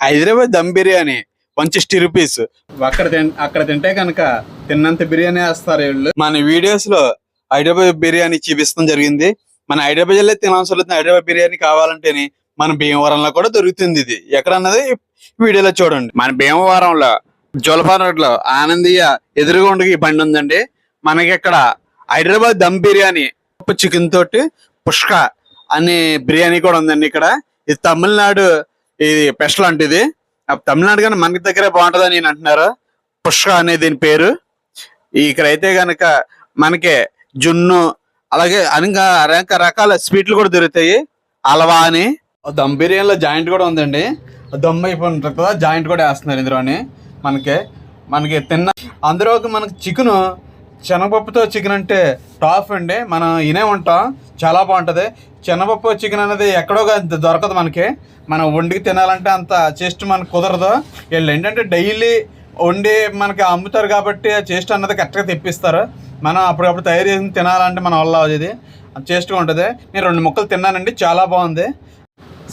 Hyderabad dum biryani one sixty rupees అక్కడ అక్కడ తింటే కనుక తిన్నంత బిర్యానీ వేస్తారు వీళ్ళు. మన వీడియోస్లో హైదరాబాద్ బిర్యానీ చూపిస్తాం జరిగింది. మన హైదరాబాద్ జిల్లా తినవసరం లేదు హైదరాబాద్ బిర్యానీ కావాలంటేనే మన భీమవరంలో కూడా దొరుకుతుంది ఇది. ఎక్కడ అన్నది వీడియోలో చూడండి. మన భీమవరంలో జోలపాన్ రోడ్లో ఆనందీయ ఎదురుగుండకి ఈ బండి ఉందండి. మనకి ఇక్కడ హైదరాబాద్ దమ్ బిర్యానీ చికెన్ తోటి పుష్క అనే బిర్యానీ కూడా ఉందండి ఇక్కడ. ఇది తమిళనాడు ఇది స్పెషల్ లాంటిది ఇది ఆ తమిళనాడు కానీ మనకి దగ్గరే బాగుంటుందని నేను అంటున్నారు. పుష్క అనే దీని పేరు. ఇక్కడ అయితే గనక మనకి జున్ను అలాగే అనేక అనేక రకాల స్వీట్లు కూడా దొరుకుతాయి. అలవా అని దమ్ బిర్యానీలో జాయింట్ కూడా ఉందండి. దమ్ అయిపోయి ఉంటుంది కదా జాయింట్ కూడా వేస్తున్నారు ఇందులోని మనకి. మనకి తిన్న అందులోకి మనకి చికెన్ శనగపప్పుతో చికెన్ అంటే టాప్ అండి. మనం ఇనే ఉంటాం. చాలా బాగుంటుంది. చిన్నపప్పు చికెన్ అనేది ఎక్కడో దొరకదు మనకి. మనం వండికి తినాలంటే అంత చేస్ట్ మనకు కుదరదు. వీళ్ళు ఏంటంటే డైలీ వండి మనకి అమ్ముతారు కాబట్టి ఆ చేస్ట్ అన్నది కరెక్ట్గా తెప్పిస్తారు. మనం అప్పుడప్పుడు తయారు చేసి తినాలంటే మన వల్ల అది చేస్ట్గా ఉంటుంది. నేను రెండు ముక్కలు తిన్నానండి. చాలా బాగుంది.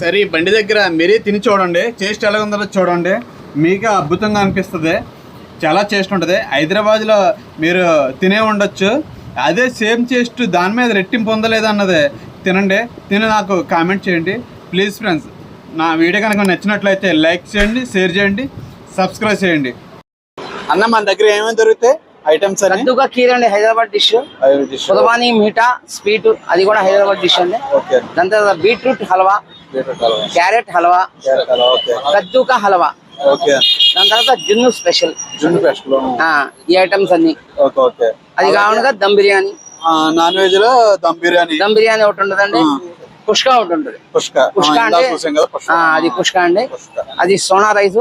సరే ఈ బండి దగ్గర మీరే తిని చూడండి. చేస్ట్ ఎలా ఉందో చూడండి. మీకు అద్భుతంగా అనిపిస్తుంది. చాలా చేస్ట్ ఉంటుంది. హైదరాబాద్లో మీరు తినే ఉండొచ్చు. అదే సేమ్ టేస్ట్ దాని మీద రెట్టింపు పొందలేదు అన్నది. తినండి తిని నాకు కామెంట్ చేయండి. ప్లీజ్ ఫ్రెండ్స్ నా వీడియో కనుక నచ్చినట్లయితే లైక్ చేయండి షేర్ చేయండి సబ్స్క్రైబ్ చేయండి. అన్న మన దగ్గర ఏమేమి దొరుకుతాయి? ఐటమ్స్ కద్దుగా కీర్ అండి హైదరాబాద్ డిష్ సుధబాని మీఠా స్వీట్ అది కూడా హైదరాబాద్ డిష్ అండి. ఓకే. దాని తర్వాత beetroot halwa carrot halwa okay. కద్దుకా halwa. Okay. దాని తర్వాత జున్ను స్పెషల్. జున్ను స్పెషల్. ఆ, ఈ ఐటమ్స్ అన్ని. Okay okay. అది కాకుండా దమ్ బిర్యానీ. నాన్ వెజ్లో దమ్ బిర్యానీ. దమ్ బిర్యానీ ఒకటి ఉంటుందండి. పుష్క ఒకటి ఉంటుంది. పుష్క. పుష్క అంటే అది పుష్క అండి. అది Sona rice.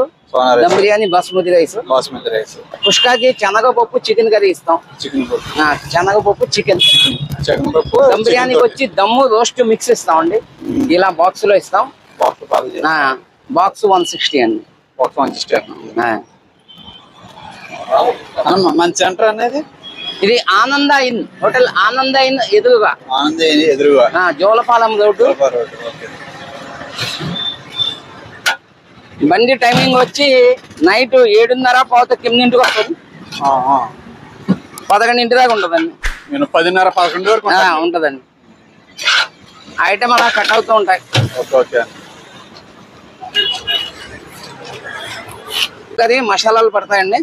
Dum biryani basmati rice. Basmati rice. పుష్కకి శనగపప్పు చికెన్ కర్రీ ఇస్తాం. చికెన్ శనగపప్పు చికెన్. పప్పు దమ్ బిర్యానీకి వచ్చి దమ్ము రోస్ట్ మిక్స్ ఇస్తామండి. ఇలా బాక్స్లో ఇస్తాం బాక్స్ వన్ సిక్స్టీ అండి. ఆ. మన సెంటర్ అనేది? ఇది Ananda Inn hotel Ananda Inn ఎదురుగా. ఆనంద ఎదురుగా. జోలపాలెం రోడ్డు. బండి టైమింగ్ వచ్చి నైట్ ఏడున్నర పావుత కిందింటికి వస్తుంది. పదకొండింటి దాకా ఉంటుందండి. నేను పదిన్నర పదకొండు వరకు. ఉంటుందండి. ఐటమ్ అలా కట్ అవుతూ ఉంటాయి. Okay okay. అది మసాలాలు పడతాయండి.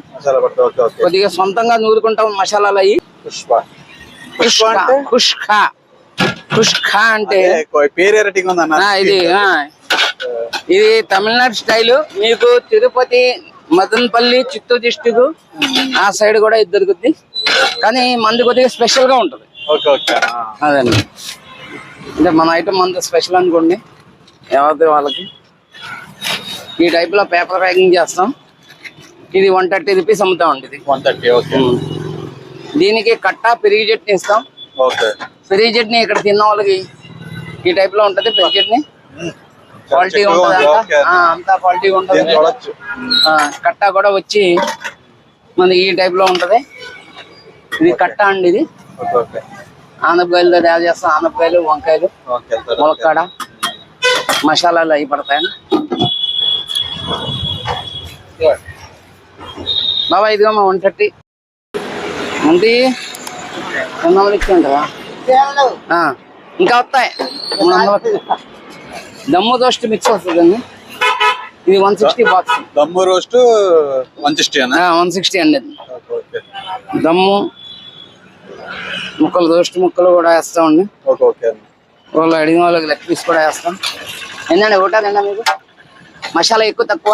కొద్దిగా సొంతంగా నూరుకుంటాం మసాలాలు అయ్యి. పుష్ప. పుష్ప అంటే? ఇది ఇది తమిళనాడు స్టైల్. మీకు తిరుపతి మదనపల్లి చిత్తూరు డిస్టిక్ ఆ సైడ్ కూడా ఇది దొరుకుద్ది. కానీ మంది కొద్దిగా స్పెషల్గా ఉంటుంది. Okay okay. ఆ. అదండి. అంటే మన ఐటమ్ అంత స్పెషల్ అనుకోండి. ఎవరిది వాళ్ళకి? ఈ టైప్లో పేపర్ ప్యాకింగ్ చేస్తాం. ఇది వన్ థర్టీ రూపీస్ అమ్ముతామండి ఇది. వన్ థర్టీ ఓకే దీనికి కట్ట పెరిగి చట్నీ ఇస్తాం. ఓకే. పెరిగి చట్నీ ఇక్కడ తిన్న వాళ్ళకి ఈ టైప్లో ఉంటది పెరిగి చట్నీ. క్వాలిటీ ఉంటుంది అంతా క్వాలిటీ ఉంటుంది. కట్ట కూడా వచ్చి మనకి ఈ టైప్లో ఉంటది. ఇది కట్ట అండి ఇది. ఆనపకాయలతో తయారు చేస్తాం. ఆనపకాయలు వంకాయలు. ములక్కాడ మసాలాలు అవి పడతాయండి. బాబా ఇదిగోమ్మా వన్ థర్టీ. ఉంది రెండు వందలు ఆ, ఇంకా వస్తాయి. మూడు వందలు దమ్ము దోస్ట్ మిక్స్ వస్తుందండి ఇది one sixty box. Dum roast one sixty one sixty అండి. దమ్ము ముక్కలు దోస్ట్ ముక్కలు కూడా వేస్తామండి ఓకే ఓకే అన్న. వాళ్ళు అడిగిన వాళ్ళకి లెగ్ పీస్ కూడా వేస్తాం. ఏంటండి ఒకటా రెండా మీకు? మసాలా ఎక్కువ తక్కువ?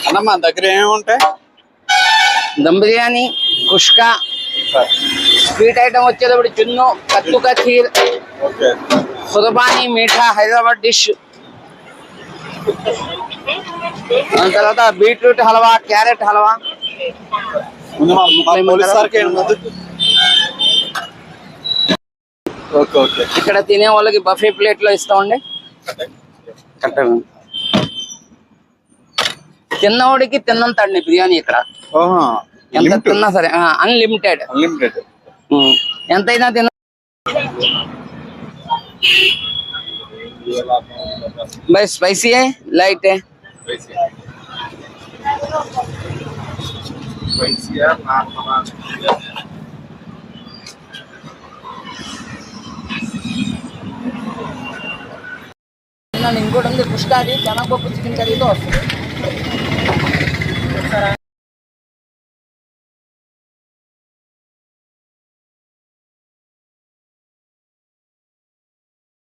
అన్న మన దగ్గర ఏమేమి ఉంటాయి? దమ్ బిర్యానీ కుష్క స్వీట్ ఐటమ్ వచ్చేటప్పుడు చున్ను కత్తుక ఖీర్ ఓకే. సురబాని మీఠా హైదరాబాద్ డిష్. దాని తర్వాత బీట్రూట్ హల్వా క్యారెట్ హల్వా. ఇక్కడ తినే వాళ్ళకి బఫే ప్లేట్ లో ఇస్తామండి కరెక్ట్ తిన్నవాడికి తిన్నంత అండి బిర్యానీ ఇక్కడ ఓహో ఎంత తిన్నా సరే అన్లిమిటెడ్ అన్లిమిటెడ్ ఎంతైనా తిన भाई स्पाइसी है लाइट है ఇంకోటి ఉంది కుష్కాది శనగపప్పు చికెన్ కర్రీతో వస్తుంది.